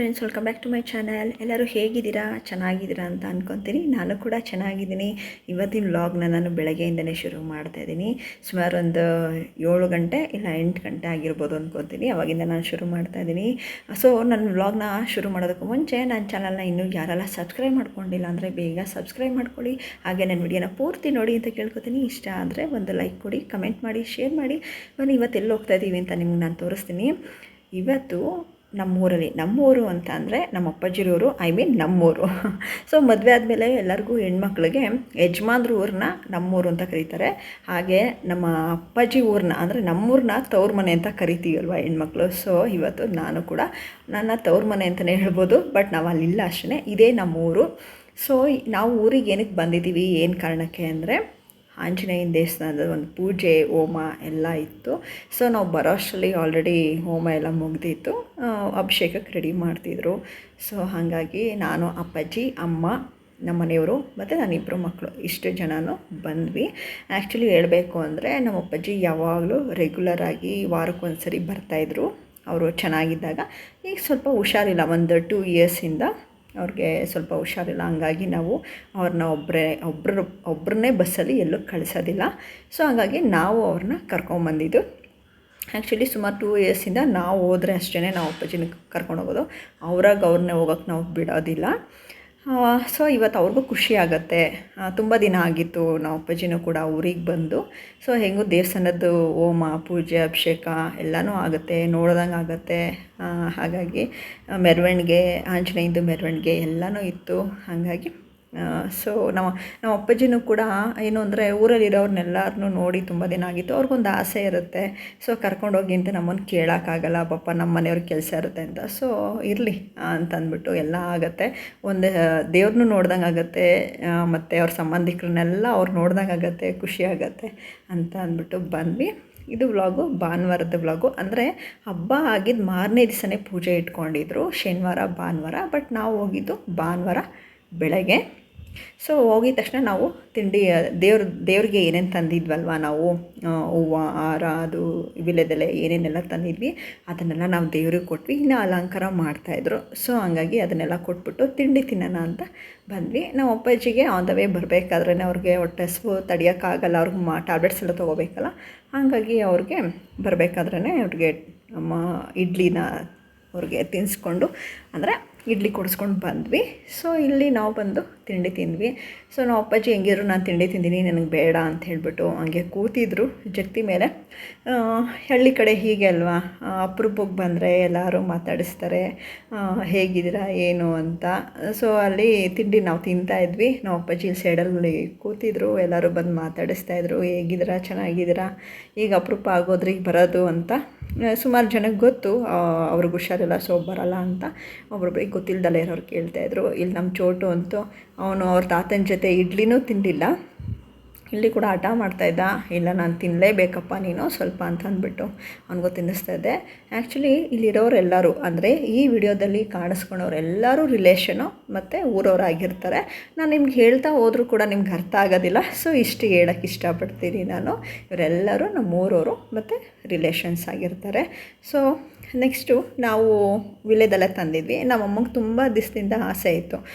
Friends welcome back to my channel ಎಲ್ಲರೂ ಹೇಗಿದ್ದೀರಾ? ಚೆನ್ನಾಗಿದ್ದೀರಾ ಅಂತ ಅನ್ಕೊತೀನಿ. ನಾನು ಕೂಡ ಚೆನ್ನಾಗಿದ್ದೀನಿ. ಇವತ್ತಿನ ವ್ಲಾಗ್ನ ನಾನು ಬೆಳಗ್ಗೆಯಿಂದನೇ ಶುರು ಮಾಡ್ತಾ ಇದ್ದೀನಿ. ಸುಮಾರು ಒಂದು ಏಳು ಗಂಟೆ ಇಲ್ಲ ಎಂಟು ಗಂಟೆ ಆಗಿರ್ಬೋದು ಅಂದ್ಕೊತೀನಿ ಅವಾಗಿಂದ ನಾನು ಶುರು ಮಾಡ್ತಾ ಇದ್ದೀನಿ. ಸೊ ನನ್ನ ವ್ಲಾಗ್ನ ಶುರು ಮಾಡೋದಕ್ಕೂ ಮುಂಚೆ ನನ್ನ ಚಾನಲ್ನ ಇನ್ನೂ ಯಾರೆಲ್ಲ ಸಬ್ಸ್ಕ್ರೈಬ್ ಮಾಡ್ಕೊಂಡಿಲ್ಲ ಅಂದರೆ ಬೇಗ ಸಬ್ಸ್ಕ್ರೈಬ್ ಮಾಡ್ಕೊಳ್ಳಿ. ಹಾಗೆ ನನ್ನ ವಿಡಿಯೋನ ಪೂರ್ತಿ ನೋಡಿ ಅಂತ ಕೇಳ್ಕೊತೀನಿ. ಇಷ್ಟ ಆದರೆ ಒಂದು ಲೈಕ್ ಕೊಡಿ ಕಮೆಂಟ್ ಮಾಡಿ ಶೇರ್ ಮಾಡಿ. ನಾನು ಇವತ್ತೆಲ್ಲಿ ಹೋಗ್ತಾ ಇದ್ದೀವಿ ಅಂತ ನಿಮ್ಗೆ ನಾನು ತೋರಿಸ್ತೀನಿ. ಇವತ್ತು ನಮ್ಮೂರಲ್ಲಿ, ನಮ್ಮೂರು ಅಂತ ಅಂದರೆ ನಮ್ಮ ಅಪ್ಪಾಜಿರೋರು ಐ ಮೀನ್ ನಮ್ಮೂರು. ಸೊ ಮದುವೆ ಆದಮೇಲೆ ಎಲ್ಲರಿಗೂ ಹೆಣ್ಮಕ್ಳಿಗೆ ಯಜಮಾನ್ರ ಊರನ್ನ ನಮ್ಮೂರು ಅಂತ ಕರೀತಾರೆ. ಹಾಗೆ ನಮ್ಮ ಅಪ್ಪಾಜಿ ಊರನ್ನ ಅಂದರೆ ನಮ್ಮೂರನ್ನ ತವ್ರ ಮನೆ ಅಂತ ಕರಿತೀವಲ್ವ ಹೆಣ್ಮಕ್ಳು? ಸೊ ಇವತ್ತು ನಾನು ಕೂಡ ನನ್ನ ತವ್ರ ಮನೆ ಅಂತಲೇ ಹೇಳ್ಬೋದು ಬಟ್ ನಾವು ಅಲ್ಲಿಲ್ಲ ಅಷ್ಟೇ ಇದೇ ನಮ್ಮೂರು. ಸೊ ನಾವು ಊರಿಗೆ ಏನಕ್ಕೆ ಬಂದಿದ್ದೀವಿ? ಏನು ಕಾರಣಕ್ಕೆ ಅಂದರೆ ಆಂಜನೇಯನ ದೇವಸ್ಥಾನದ ಒಂದು ಪೂಜೆ, ಹೋಮ ಎಲ್ಲ ಇತ್ತು. ಸೊ ನಾವು ಬರೋ ಅಷ್ಟರಲ್ಲಿ ಆಲ್ರೆಡಿ ಹೋಮ ಎಲ್ಲ ಮುಗ್ದಿತ್ತು. ಅಭಿಷೇಕಕ್ಕೆ ರೆಡಿ ಮಾಡ್ತಿದ್ರು. ಸೊ ಹಾಗಾಗಿ ನಾನು, ಅಪ್ಪಾಜಿ, ಅಮ್ಮ, ನಮ್ಮ ಮನೆಯವರು, ಮತ್ತು ನಾನಿಬ್ಬರು ಮಕ್ಕಳು, ಇಷ್ಟು ಜನನೂ ಬಂದ್ವಿ. ಆ್ಯಕ್ಚುಲಿ ಹೇಳಬೇಕು ಅಂದರೆ, ನಮ್ಮ ಅಪ್ಪಾಜಿ ಯಾವಾಗಲೂ ರೆಗ್ಯುಲರಾಗಿ ವಾರಕ್ಕೊಂದ್ಸರಿ ಬರ್ತಾಯಿದ್ರು ಅವರು ಚೆನ್ನಾಗಿದ್ದಾಗ, ಈಗ ಸ್ವಲ್ಪ ಹುಷಾರಿಲ್ಲ, ಒಂದು ಟೂ ಇಯರ್ಸಿಂದ ಅವ್ರಿಗೆ ಸ್ವಲ್ಪ ಹುಷಾರಿಲ್ಲ. ಹಂಗಾಗಿ ನಾವು ಅವ್ರನ್ನ ಒಬ್ಬರೇ ಒಬ್ಬರು ಒಬ್ಬರನ್ನೇ ಬಸ್ಸಲ್ಲಿ ಎಲ್ಲೂ ಕಳಿಸೋದಿಲ್ಲ. ಸೊ ಹಾಗಾಗಿ ನಾವು ಅವ್ರನ್ನ ಕರ್ಕೊಂಬಂದಿದ್ದು ಆ್ಯಕ್ಚುಲಿ ಸುಮಾರು ಟೂ ಇಯರ್ಸಿಂದ ನಾವು ಹೋದರೆ ಅಷ್ಟೇ ನಾವು ಅಪ್ಪಾಜಿನ ಕರ್ಕೊಂಡು ಹೋಗೋದು. ಅವ್ರಾಗ ಅವ್ರನ್ನೇ ಹೋಗೋಕ್ಕೆ ನಾವು ಬಿಡೋದಿಲ್ಲ. ಸೊ ಇವತ್ತು ಅವ್ರಿಗೂ ಖುಷಿ ಆಗುತ್ತೆ. ತುಂಬ ದಿನ ಆಗಿತ್ತು ನಾವು ಅಪ್ಪಾಜಿನೂ ಕೂಡ ಊರಿಗೆ ಬಂದು. ಸೊ ಹೆಂಗೂ ದೇವಸ್ಥಾನದ್ದು ಹೋಮ, ಪೂಜೆ, ಅಭಿಷೇಕ ಎಲ್ಲನೂ ಆಗುತ್ತೆ, ನೋಡ್ದಂಗೆ ಆಗುತ್ತೆ. ಹಾಗಾಗಿ ಮೆರವಣಿಗೆ, ಆಂಜನೇಯಂದು ಮೆರವಣಿಗೆ ಎಲ್ಲನೂ ಇತ್ತು. ಹಾಗಾಗಿ ಸೊ ನಮ್ಮ ನಮ್ಮ ಅಪ್ಪಾಜಿನೂ ಕೂಡ ಏನು ಅಂದರೆ ಊರಲ್ಲಿರೋರ್ನೆಲ್ಲರನ್ನೂ ನೋಡಿ ತುಂಬ ದಿನ ಆಗಿತ್ತು. ಅವ್ರಿಗೊಂದು ಆಸೆ ಇರುತ್ತೆ. ಸೊ ಕರ್ಕೊಂಡೋಗಿ ಅಂತ ನಮ್ಮನ್ನು ಕೇಳೋಕ್ಕಾಗಲ್ಲ, ಪಾಪ ನಮ್ಮ ಮನೆಯವ್ರ ಕೆಲಸ ಇರುತ್ತೆ ಅಂತ. ಸೊ ಇರಲಿ ಅಂತಂದ್ಬಿಟ್ಟು ಎಲ್ಲ ಆಗುತ್ತೆ. ಒಂದು ದೇವ್ರನ್ನೂ ನೋಡ್ದಂಗೆ ಆಗುತ್ತೆ ಮತ್ತು ಅವ್ರ ಸಂಬಂಧಿಕರನ್ನೆಲ್ಲ ಅವ್ರು ನೋಡ್ದಂಗೆ ಆಗುತ್ತೆ, ಖುಷಿ ಆಗುತ್ತೆ ಅಂತ ಅಂದ್ಬಿಟ್ಟು ಬಂದ್ವಿ. ಇದು ವ್ಲಾಗು, ಭಾನುವಾರದ ವ್ಲಾಗು. ಅಂದರೆ ಹಬ್ಬ ಆಗಿದ್ದು ಮಾರನೇ ದಿವಸನೇ ಪೂಜೆ ಇಟ್ಕೊಂಡಿದ್ರು. ಶನಿವಾರ, ಭಾನುವಾರ, ಬಟ್ ನಾವು ಹೋಗಿದ್ದು ಭಾನುವಾರ ಬೆಳಗ್ಗೆ. ಸೊ ಹೋಗಿದ ತಕ್ಷಣ ನಾವು ತಿಂಡಿ, ದೇವ್ರ, ದೇವ್ರಿಗೆ ಏನೇನು ತಂದಿದ್ವಲ್ವ ನಾವು ಹೂವು, ಹಾರ, ಅದು ವಿಲೆದೆಲೆ ಏನೇನೆಲ್ಲ ತಂದಿದ್ವಿ, ಅದನ್ನೆಲ್ಲ ನಾವು ದೇವ್ರಿಗೆ ಕೊಟ್ವಿ, ಇನ್ನು ಅಲಂಕಾರ ಮಾಡ್ತಾಯಿದ್ರು ಸೊ ಹಂಗಾಗಿ ಅದನ್ನೆಲ್ಲ ಕೊಟ್ಬಿಟ್ಟು ತಿಂಡಿ ತಿನ್ನೋಣ ಅಂತ ಬಂದ್ವಿ. ನಾವು ಅಪ್ಪಾಜಿಗೆ ಆನ್ ದ ವೇ ಬರಬೇಕಾದ್ರೆ ಅವ್ರಿಗೆ ಹೊಟ್ಟೆ ಹಸು ತಡಿಯೋಕ್ಕಾಗಲ್ಲ ಅವ್ರಿಗೆ ಮಾ ಟ್ಯಾಬ್ಲೆಟ್ಸ್ ಎಲ್ಲ ತೊಗೋಬೇಕಲ್ಲ, ಹಾಗಾಗಿ ಅವ್ರಿಗೆ ಬರಬೇಕಾದ್ರೆ ಅವ್ರಿಗೆ, ಅಮ್ಮ, ಇಡ್ಲಿನ ಅವ್ರಿಗೆ ತಿನ್ನಿಸ್ಕೊಂಡು ಅಂದರೆ ಇಡ್ಲಿ ಕೊಡಿಸ್ಕೊಂಡು ಬಂದ್ವಿ. ಸೊ ಇಲ್ಲಿ ನಾವು ಬಂದು ತಿಂಡಿ ತಿಂದ್ವಿ. ಸೊ ನಾವು ಅಪ್ಪಾಜಿ ಹೆಂಗಿದ್ರು, ನಾನು ತಿಂಡಿ ತಿಂದಿನಿ, ನನಗೆ ಬೇಡ ಅಂತ ಹೇಳಿಬಿಟ್ಟು ಹಂಗೆ ಕೂತಿದ್ರು ಜಗ್ತಿ ಮೇಲೆ. ಹಳ್ಳಿ ಕಡೆ ಹೀಗೆ ಅಲ್ವಾ? ಅಪ್ರೂಪಕ್ಕೆ ಬಂದರೆ ಎಲ್ಲರೂ ಮಾತಾಡಿಸ್ತಾರೆ. ಹೇಗಿದ್ದೀರಾ, ಏನು ಅಂತ. ಸೊ ಅಲ್ಲಿ ತಿಂಡಿ ನಾವು ತಿಂತಾ ಇದ್ವಿ. ನಾವು ಅಪ್ಪಾಜಿ ಸೈಡಲ್ಲಿ ಕೂತಿದ್ರು. ಎಲ್ಲರೂ ಬಂದು ಮಾತಾಡಿಸ್ತಾ ಇದ್ರು. ಹೇಗಿದ್ದೀರಾ, ಚೆನ್ನಾಗಿದ್ದೀರಾ? ಈಗ ಅಪರೂಪ ಆಗೋದ್ರಿ ಬರೋದು ಅಂತ. ಸುಮಾರು ಜನಕ್ಕೆ ಗೊತ್ತು. ಅವ್ರಿಗೆ ಹುಷಾರಿಲ್ಲ ಸೊ ಬರಲ್ಲ ಅಂತ. ಒಬ್ರೊಬ್ರಿಗೆ ಗೊತ್ತಿಲ್ಲದಲ್ಲೇ ಇರೋರು ಕೇಳ್ತಾಯಿದ್ರು ಇಲ್ಲಿ ನಮ್ಮ ಚೋಟು ಅಂತೂ ಅವನು ಅವ್ರ ತಾತನ ಜೊತೆ ಇಡ್ಲಿನೂ ತಿಂದಿಲ್ಲ. ಇಲ್ಲಿ ಕೂಡ ಹಠ ಮಾಡ್ತಾಯಿದ್ದ ಇಲ್ಲ, ನಾನು ತಿನ್ನಲೇಬೇಕಪ್ಪ ನೀನು, ಸ್ವಲ್ಪ ಅಂತ ಅಂದ್ಬಿಟ್ಟು ಅವನಿಗೂ ತಿನ್ನಿಸ್ತಾ ಇದ್ದೆ. ಆ್ಯಕ್ಚುಲಿ ಇಲ್ಲಿರೋರೆಲ್ಲರೂ ಅಂದರೆ ಈ ವಿಡಿಯೋದಲ್ಲಿ ಕಾಣಿಸ್ಕೊಂಡವ್ರೆಲ್ಲರೂ ರಿಲೇಷನು ಮತ್ತು ಊರವರಾಗಿರ್ತಾರೆ ನಾನು ನಿಮ್ಗೆ ಹೇಳ್ತಾ ಹೋದರೂ ಕೂಡ ನಿಮ್ಗೆ ಅರ್ಥ ಆಗೋದಿಲ್ಲ. ಸೊ ಇಷ್ಟು ಹೇಳೋಕ್ಕೆ ಇಷ್ಟಪಡ್ತೀನಿ ನಾನು. ಇವರೆಲ್ಲರೂ ನಮ್ಮ ಊರವರು ಮತ್ತು ರಿಲೇಷನ್ಸ್ ಆಗಿರ್ತಾರೆ. ಸೊ ನೆಕ್ಸ್ಟು ನಾವು ವಿಲೆದೆಲ್ಲ ತಂದಿದ್ವಿ. ನಮ್ಮ ಅಮ್ಮಗೆ ತುಂಬ ದಿವಸದಿಂದ ಆಸೆ ಇತ್ತು.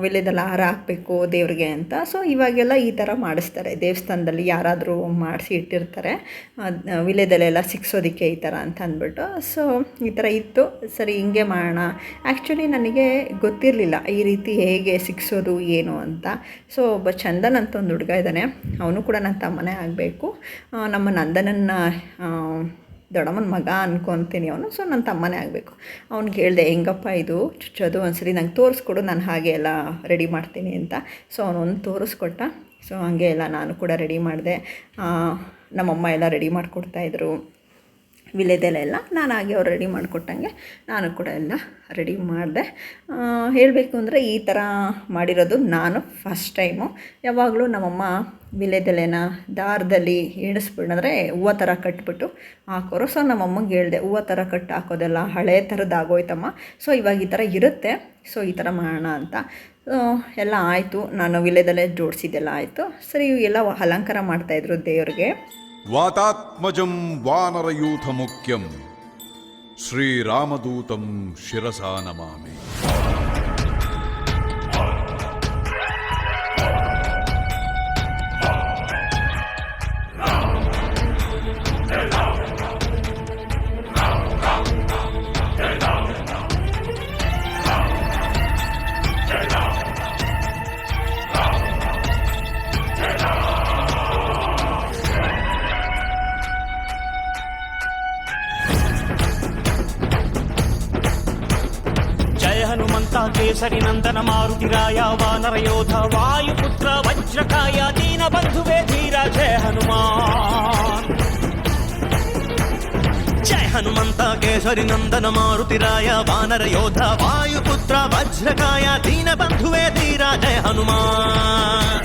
ವಿಲೆದೆಲ್ಲ ಹಾರ ಹಾಕಬೇಕು ದೇವ್ರಿಗೆ ಅಂತ. ಸೊ ಇವಾಗೆಲ್ಲ ಈ ಥರ ಮಾಡಿಸ್ತಾರೆ. ದೇವಸ್ಥಾನದಲ್ಲಿ ಯಾರಾದರೂ ಮಾಡಿಸಿ ಇಟ್ಟಿರ್ತಾರೆ. ಅದ್- ವಿಲೆದೆಲೆಲ್ಲ ಸಿಕ್ಸೋದಕ್ಕೆ ಈ ಥರ ಅಂತ ಅಂದ್ಬಿಟ್ಟು. ಸೊ ಈ ಥರ ಇತ್ತು. ಸರಿ, ಹಿಂಗೆ ಮಾಡೋಣ. ಆ್ಯಕ್ಚುಲಿ ನನಗೆ ಗೊತ್ತಿರಲಿಲ್ಲ ಈ ರೀತಿ ಹೇಗೆ ಸಿಕ್ಸೋದು ಏನು ಅಂತ. ಸೊ ಒಬ್ಬ ಚಂದನ್ ಅಂತ ಒಂದು ಹುಡುಗ ಇದ್ದಾನೆ. ಅವನು ಕೂಡ ನನ್ನ ತಮ್ಮನೇ ಆಗಬೇಕು. ನಮ್ಮ ನಂದನನ್ನ ದೊಡ್ಡಮ್ಮನ ಮಗ ಅನ್ಕೊತೀನಿ ಅವನು ಸೊ ನನ್ನ ತಮ್ಮನೇ ಆಗಬೇಕು. ಅವ್ನಿಗೆ ಹೇಳಿದೆ, ಹೆಂಗಪ್ಪ ಇದು? ಚುಚ್ಚೋದು ಒಂದ್ಸರಿ ನಂಗೆ ತೋರಿಸ್ಕೊಡು, ನಾನು ಹಾಗೆ ಎಲ್ಲ ರೆಡಿ ಮಾಡ್ತೀನಿ ಅಂತ. ಸೊ ಅವನೊಂದು ತೋರಿಸ್ಕೊಟ್ಟ. ಸೊ ಹಾಗೆ ಎಲ್ಲ ನಾನು ಕೂಡ ರೆಡಿ ಮಾಡಿದೆ. ನಮ್ಮಮ್ಮ ಎಲ್ಲ ರೆಡಿ ಮಾಡಿಕೊಡ್ತಾಯಿದ್ರು ವಿಲೆದೆಲೆ ಎಲ್ಲ ನಾನು ಹಾಗೆ ಅವ್ರು ರೆಡಿ ಮಾಡಿಕೊಟ್ಟಂಗೆ ನಾನು ಕೂಡ ಎಲ್ಲ ರೆಡಿ ಮಾಡಿದೆ. ಹೇಳಬೇಕು ಅಂದರೆ ಈ ಥರ ಮಾಡಿರೋದು ನಾನು ಫಸ್ಟ್ ಟೈಮು ಯಾವಾಗಲೂ ನಮ್ಮಮ್ಮ ವಿಲೆದೆಲೆನ ದಾರದಲ್ಲಿ ಎಣಿಸ್ಬಿಡಂದ್ರೆ ಹೂವು ಥರ ಕಟ್ಬಿಟ್ಟು ಹಾಕೋರು. ಸೊ ನಮ್ಮಮ್ಮಗೆ ಹೇಳಿದೆ, ಹೂವು ಥರ ಕಟ್ ಹಾಕೋದೆಲ್ಲ ಹಳೆ ಥರದ್ದು ಆಗೋಯ್ತಮ್ಮ. ಸೊ ಇವಾಗ ಈ ಥರ ಇರುತ್ತೆ. ಸೊ ಈ ಥರ ಮಾಡೋಣ ಅಂತ. ಎಲ್ಲ ಆಯಿತು. ನಾನು ವಿಲೆದೆಲೆ ಜೋಡಿಸಿದ್ದೆಲ್ಲ ಆಯಿತು. ಸರಿ ಎಲ್ಲ ಅಲಂಕಾರ ಮಾಡ್ತಾಯಿದ್ರು ದೇವ್ರಿಗೆ. వాతాత్మజం వానరయూథముఖ్యం. శ్రీరామదూతం శిరసా కేసరి మారుతిరాయ మారుతి వానర యోధ వాయుపుత్ర వజ్రకాయ దీన బంధువే ధీర జయ హనుమాన్. జయ హనుమంత కేసరి నందన మారుతిరాయ వానర యోధ వాయుపుత్ర వజ్రకాయ దీన బంధువే ధీర జయ హనుమాన్.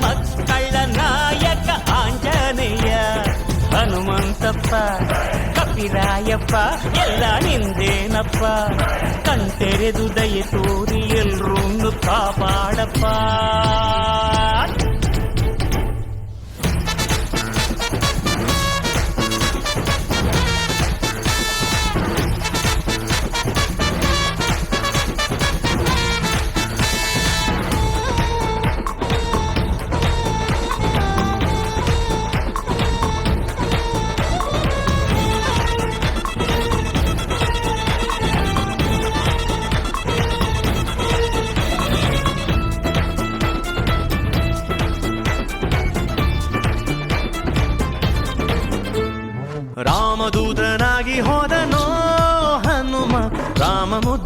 ಹನುಮಂತಪ್ಪ ಕಪಿರಾಯಪ್ಪ ಎಲ್ಲ ನಿಂದೇನಪ್ಪ ಕಣ್ತೆರೆದು ದಯೆ ತೋರಿ ಎಲ್ರೂ ಕಾಪಾಡಪ್ಪ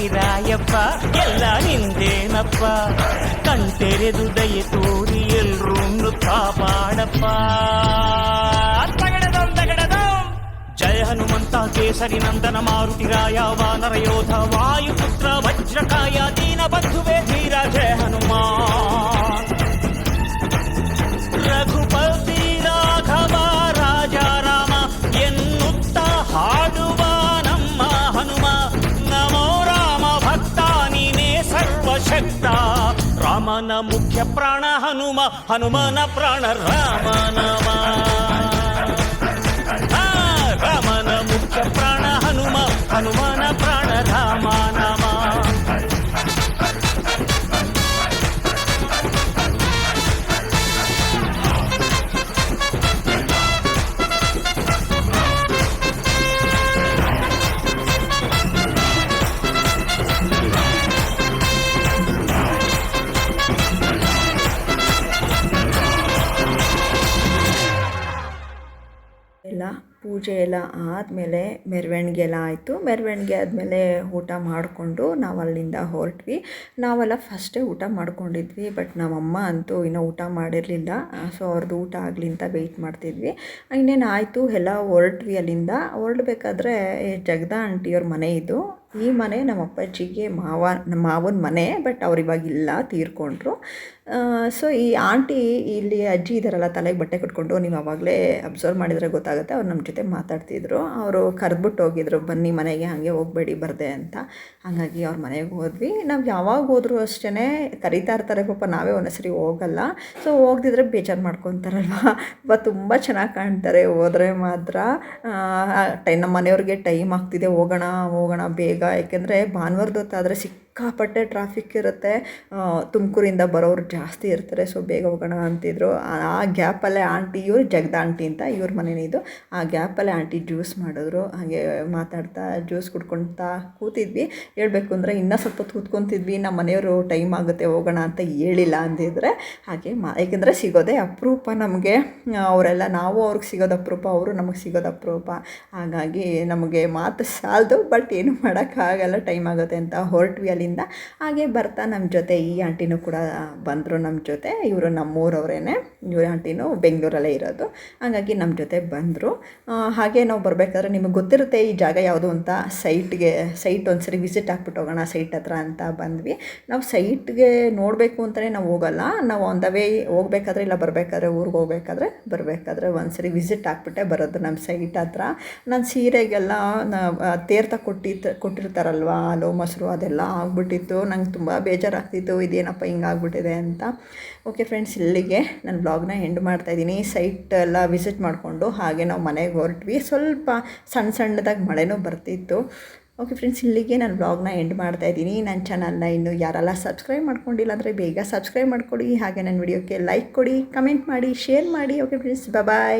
ಕಪಿರಾಯಪ್ಪ ಎಲ್ಲ ನಿಂದೇನಪ್ಪ ಕಣ್ತೆರೆದು ದಯೆ ತೋರಿ ಎಲ್ರೂ ಕಾಪಾಡಪ್ಪ ತಗಡದಂ ತಗಡದಂ. ಜಯ ಹನುಮಂತ ಕೇಸರಿ ನಂದನ ಮಾರುತಿರಾಯ ವಾನರ ಯೋಧ ವಾಯುಪುತ್ರ ವಜ್ರಕಾಯ ದೀನ ಬಂಧುವೇ ಧೀರ ಜಯ ಹನುಮಾನ್ ರಾಮನ ಮುಖ್ಯ ಪ್ರಾಣ ಹನುಮ ಹನುಮನ ಪ್ರಾಣ ರಾಮ ನಾಮ. ಆ, ರಾಮನ ಮುಖ್ಯ ಪ್ರಾಣ ಹನುಮ ಎಲ್ಲ ಪೂಜೆ ಎಲ್ಲ ಆದಮೇಲೆ ಮೆರವಣಿಗೆ ಎಲ್ಲ ಆಯಿತು. ಮೆರವಣಿಗೆ ಆದಮೇಲೆ ಊಟ ಮಾಡಿಕೊಂಡು ನಾವು ಅಲ್ಲಿಂದ ಹೊರಟ್ವಿ. ನಾವೆಲ್ಲ ಫಸ್ಟೇ ಊಟ ಮಾಡ್ಕೊಂಡಿದ್ವಿ ಬಟ್ ನಮ್ಮಮ್ಮ ಅಂತೂ ಇನ್ನೂ ಊಟ ಮಾಡಿರಲಿಲ್ಲ. ಸೊ ಅವ್ರದ್ದು ಊಟ ಆಗಲಿ ಅಂತ ವೆಯ್ಟ್ ಮಾಡ್ತಿದ್ವಿ. ಇನ್ನೇನು ಆಯಿತು, ಎಲ್ಲ ಹೊರಟ್ವಿ ಅಲ್ಲಿಂದ. ಹೊರಡ್ಬೇಕಾದ್ರೆ ಜಗದಾ ಆಂಟಿಯವ್ರ ಮನೆ ಇದು. ಈ ಮನೆ ನಮ್ಮ ಅಪ್ಪಾಜಿಗೆ ಮಾವ ನಮ್ಮ ಮಾವನ ಮನೆ ಬಟ್ ಅವ್ರು ಇವಾಗಿಲ್ಲ ತೀರ್ಕೊಂಡ್ರು. ಸೊ ಈ ಆಂಟಿ, ಇಲ್ಲಿ ಅಜ್ಜಿ ಇದ್ದಾರಲ್ಲ ತಲೆಗೆ ಬಟ್ಟೆ ಕಟ್ಕೊಂಡು, ನೀವು ಆವಾಗಲೇ ಅಬ್ಸರ್ವ್ ಮಾಡಿದರೆ ಗೊತ್ತಾಗುತ್ತೆ, ಅವ್ರು ನಮ್ಮ ಜೊತೆ ಮಾತಾಡ್ತಿದ್ರು. ಅವರು ಕರೆದ್ಬಿಟ್ಟು ಹೋಗಿದ್ರು, ಬನ್ನಿ ಮನೆಗೆ, ಹಾಗೆ ಹೋಗಬೇಡಿ, ಬರದೆ ಅಂತ. ಹಾಗಾಗಿ ಅವ್ರ ಮನೆಗೆ ಹೋದ್ವಿ. ನಾವು ಯಾವಾಗ ಹೋದರೂ ಅಷ್ಟೇ ಕರಿತಾ ಇರ್ತಾರೆ ಪಾಪ, ನಾವೇ ಒಂದೊಂದ್ಸರಿ ಹೋಗಲ್ಲ. ಸೊ ಹೋಗ್ದಿದ್ರೆ ಬೇಜಾರು ಮಾಡ್ಕೊತಾರಲ್ವ? ಬ ತುಂಬ ಚೆನ್ನಾಗಿ ಕಾಣ್ತಾರೆ, ಹೋದರೆ ಮಾತ್ರ. ಟೈ ನಮ್ಮ ಮನೆಯವ್ರಿಗೆ ಟೈಮ್ ಆಗ್ತಿದೆ, ಹೋಗೋಣ ಹೋಗೋಣ, ಬೇಗ. ಯಾಕೆಂದರೆ ಭಾನುವಾರದ ಹೊತ್ತಾದರೆ ಸಿಕ್ಕಾಪಟ್ಟೆ ಟ್ರಾಫಿಕ್ ಇರುತ್ತೆ. ತುಮಕೂರಿಂದ ಬರೋರು ಜಾಸ್ತಿ ಇರ್ತಾರೆ ಸೊ ಬೇಗ ಹೋಗೋಣ ಅಂತಿದ್ರು. ಆ ಗ್ಯಾಪಲ್ಲೇ ಆಂಟಿ ಇವರು, ಜಗದ ಆಂಟಿ ಅಂತ ಇವ್ರ ಮನೇನೇ ಇದು ಆ ಗ್ಯಾಪಲ್ಲೇ ಆಂಟಿ ಜ್ಯೂಸ್ ಮಾಡಿದ್ರು. ಹಾಗೆ ಮಾತಾಡ್ತಾ ಜ್ಯೂಸ್ ಕುಡ್ಕೊಳ್ತಾ ಕೂತಿದ್ವಿ. ಹೇಳಬೇಕು ಅಂದರೆ ಇನ್ನೂ ಸ್ವಲ್ಪ ಹೊತ್ತು ಕೂತ್ಕೊತಿದ್ವಿ. ನಮ್ಮ ಮನೆಯವರು ಟೈಮ್ ಆಗುತ್ತೆ, ಹೋಗೋಣ ಅಂತ ಹೇಳಿಲ್ಲ ಅಂದಿದ್ರೆ. ಹಾಗೆ ಮಾ, ಏಕೆಂದರೆ ಸಿಗೋದೇ ಅಪರೂಪ ನಮಗೆ. ಅವರೆಲ್ಲ, ನಾವು ಅವ್ರಿಗೆ ಸಿಗೋದು ಅಪರೂಪ, ಅವರು ನಮಗೆ ಸಿಗೋದು ಅಪರೂಪ. ಹಾಗಾಗಿ ನಮಗೆ ಮಾತು ಸಾಲದು ಬಟ್ ಏನು ಮಾಡೋಕ್ಕಾಗಲ್ಲ ಟೈಮ್ ಆಗುತ್ತೆ ಅಂತ ಹೊರಟ್ವಿ ಅಲ್ಲಿಂದ ಹಾಗೆ ಬರ್ತಾ ನಮ್ಮ ಜೊತೆ ಈ ಆಂಟಿನೂ ಕೂಡ ಬಂದರು ನಮ್ಮ ಜೊತೆ. ಇವರು ನಮ್ಮೂರವರೇನೆ. ಇವ್ರ ಆಂಟಿನೂ ಬೆಂಗಳೂರಲ್ಲೇ ಇರೋದು. ಹಾಗಾಗಿ ನಮ್ಮ ಜೊತೆ ಬಂದರು. ಹಾಗೆ ನಾವು ಬರಬೇಕಾದ್ರೆ ನಿಮಗೆ ಗೊತ್ತಿರುತ್ತೆ ಈ ಜಾಗ ಯಾವುದು ಅಂತ ಸೈಟ್ಗೆ, ಸೈಟ್ ಒಂದ್ಸರಿ ವಿಸಿಟ್ ಹಾಕ್ಬಿಟ್ಟು ಹೋಗೋಣ, ಸೈಟ್ ಹತ್ರ ಅಂತ ಬಂದ್ವಿ. ನಾವು ಸೈಟ್ಗೆ ನೋಡಬೇಕು ಅಂತಲೇ ನಾವು ಹೋಗಲ್ಲ. ನಾವು ಆನ್ ದ ವೇ ಹೋಗ್ಬೇಕಾದ್ರೆ ಇಲ್ಲ ಬರಬೇಕಾದ್ರೆ ಊರಿಗೆ ಹೋಗ್ಬೇಕಾದ್ರೆ ಬರಬೇಕಾದ್ರೆ ಒಂದ್ಸರಿ ವಿಸಿಟ್ ಹಾಕ್ಬಿಟ್ಟೆ ಬರೋದು ನಮ್ಮ ಸೈಟ್ ಹತ್ರ. ನಾನು ಸೀರೆಗೆಲ್ಲ ತೇರ್ತ ಕೊಟ್ಟಿತ್ತು, ಕೊಟ್ಟಿರ್ತಾರಲ್ವ ಹಾಲು ಮೊಸರು ಅದೆಲ್ಲ ಆಗ್ಬಿಟ್ಟಿತ್ತು. ನಂಗೆ ತುಂಬ ಬೇಜಾರಾಗ್ತಿತ್ತು. ಇದೇನಪ್ಪ ಹಿಂಗೆ ಆಗ್ಬಿಟ್ಟಿದೆ ಅಂತ. ಓಕೆ ಫ್ರೆಂಡ್ಸ್ ಇಲ್ಲಿಗೆ ನಾನು ಬ್ಲಾಗ್ನ ಎಂಡ್ ಮಾಡ್ತಾಯಿದ್ದೀನಿ ಸೈಟ್ ಎಲ್ಲ ವಿಸಿಟ್ ಮಾಡಿಕೊಂಡು ಹಾಗೆ ನಾವು ಮನೆಗೆ ಹೊರಟ್ವಿ. ಸ್ವಲ್ಪ ಸಣ್ಣ ಸಣ್ಣದಾಗಿ ಮಳೆನೂ ಬರ್ತಿತ್ತು. ಓಕೆ ಫ್ರೆಂಡ್ಸ್ ಇಲ್ಲಿಗೆ ನಾನು ಬ್ಲಾಗ್ನ ಎಂಡ್ ಮಾಡ್ತಾ ಇದ್ದೀನಿ. ನನ್ನ ಚಾನಲ್ನ ಇನ್ನೂ ಯಾರೆಲ್ಲ ಸಬ್ಸ್ಕ್ರೈಬ್ ಮಾಡ್ಕೊಂಡಿಲ್ಲ ಅಂದರೆ ಬೇಗ ಸಬ್ಸ್ಕ್ರೈಬ್ ಮಾಡ್ಕೊಡಿ. ಹಾಗೆ ನನ್ನ ವಿಡಿಯೋಕ್ಕೆ ಲೈಕ್ ಕೊಡಿ ಕಮೆಂಟ್ ಮಾಡಿ ಶೇರ್ ಮಾಡಿ. Okay friends bye